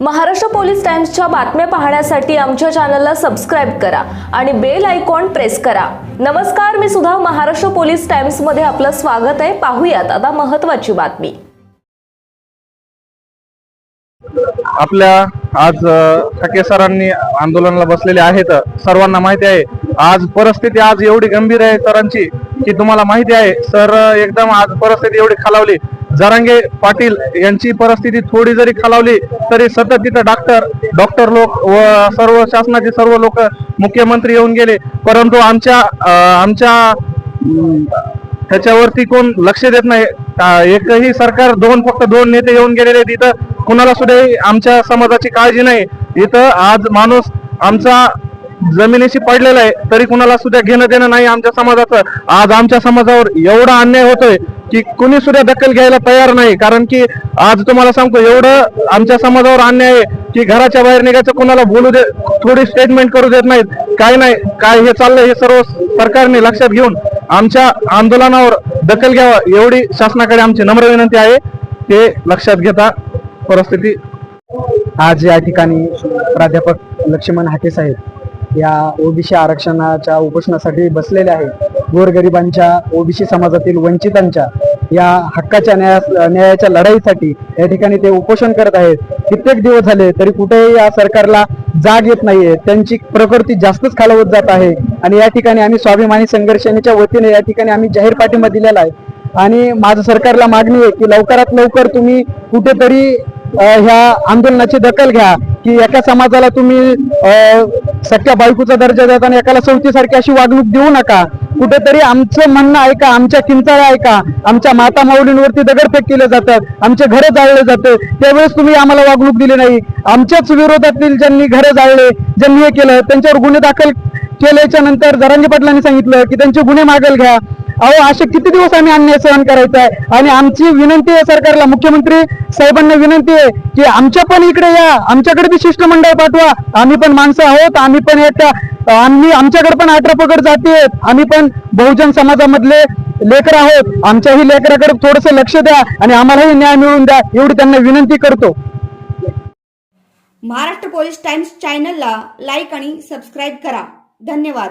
Maharashtra police टाइम्सच्या बातम्या पाहण्यासाठी आमच्या चॅनलला सबस्क्राईब करा आणि बेल आयकॉन प्रेस करा. नमस्कार मी सुद्धा महाराष्ट्र पोलीस टाइम्समध्ये आपलं स्वागत आहे. पाहूयात आता महत्वाची बातमी. आपल्या आज अ, ठके सरांनी आंदोलनाला बसलेले आहेत. सर्वांना माहिती आहे आज परिस्थिती आज एवढी गंभीर आहे सरांची की तुम्हाला माहिती आहे सर एकदम आज परिस्थिती एवढी खालावली. जरांगे पाटील यांची परिस्थिती थोडी जरी खालावली तरी सतत तिथं डॉक्टर डॉक्टर लोक व सर्व शासनाचे सर्व लोक मुख्यमंत्री येऊन गेले. परंतु आमच्या आमच्या त्याच्यावरती कोण लक्ष देत नाही. एकही सरकार दोन फक्त दोन नेते येऊन गेलेले आहेत. इथं कुणाला सुद्धा आमच्या समाजाची काळजी नाही. इथं आज माणूस आमचा जमिनीशी पडलेला आहे तरी कुणाला सुद्धा घेणं देणं नाही आमच्या समाजाचं. आज आमच्या समाजावर एवढा अन्याय होतोय की कुणी सुद्धा दखल घ्यायला तयार नाही. कारण की आज तुम्हाला सांगतो एवढं आमच्या समाजावर अन्याय आहे की घराच्या बाहेर निघायचं कुणाला बोलू दे थोडी स्टेटमेंट करू देत नाहीत. काय नाही काय हे चाललंय हे सर्व सरकारने लक्षात घेऊन आमच्या आंदोलनावर दखल घ्यावा एवढी शासनाकडे आमची नम्र विनंती आहे. ते लक्षात घेता परिस्थिती. आज या ठिकाणी प्राध्यापक लक्ष्मण हाके साहेब या ओबीसी आरक्षणाच्या उपोषणासाठी बसलेले आहेत. गोरगरिबांच्या ओबीसी समाजातील वंचितांच्या या हक्काच्या न्याया न्यायाच्या लढाईसाठी या ठिकाणी ते उपोषण करत आहेत. कित्येक दिवस झाले तरी कुठेही या सरकारला जाग येत नाहीये. त्यांची प्रकृती जास्तच खालवत जात आहे. आणि या ठिकाणी आम्ही स्वाभिमानी संघर्षणीच्या वतीने या ठिकाणी आम्ही जाहीर पाठिंबा दिलेला आहे. आणि माझं सरकारला मागणी आहे की लवकरात लवकर तुम्ही कुठेतरी ह्या आंदोलनाची दखल घ्या. की एका समाजाला तुम्ही सख्या बायकोचा दर्जा देता आणि एकाला सारखी अशी वागणूक देऊ नका. कुठेतरी आमचं म्हणणं ऐका आमच्या किंचाळ्या ऐका. आमच्या माता माऊलींवरती दगडफेक केले जातात आमचे घरं जाळले जाते. त्यावेळेस तुम्ही आम्हाला वागणूक दिली नाही. आमच्याच विरोधातील ज्यांनी घरं जाळले ज्यांनी हे केलं त्यांच्यावर गुन्हे दाखल केल्याच्यानंतर जरांगी पाटलांनी सांगितलं की त्यांचे गुन्हे मागेल घ्या. अहो असे किती दिवस आम्ही अन्याय सहन करायचा आहे? आणि आमची विनंती आहे सरकारला मुख्यमंत्री साहेबांना विनंती आहे की आमच्या पण इकडे या आमच्याकडे बी शिष्टमंडळ पाठवा. आम्ही पण माणसं आहोत आम्ही पण एकटा आम्ही आमच्याकडे पण आटरपकड जाती आहेत. आम्ही पण बहुजन समाजामधले लेकर आहोत. आमच्याही लेकराकडे थोडस लक्ष द्या आणि आम्हालाही न्याय मिळवून द्या एवढी त्यांना विनंती करतो. महाराष्ट्र पोलीस टाइम्स चॅनलला लाईक आणि सबस्क्राईब करा. धन्यवाद.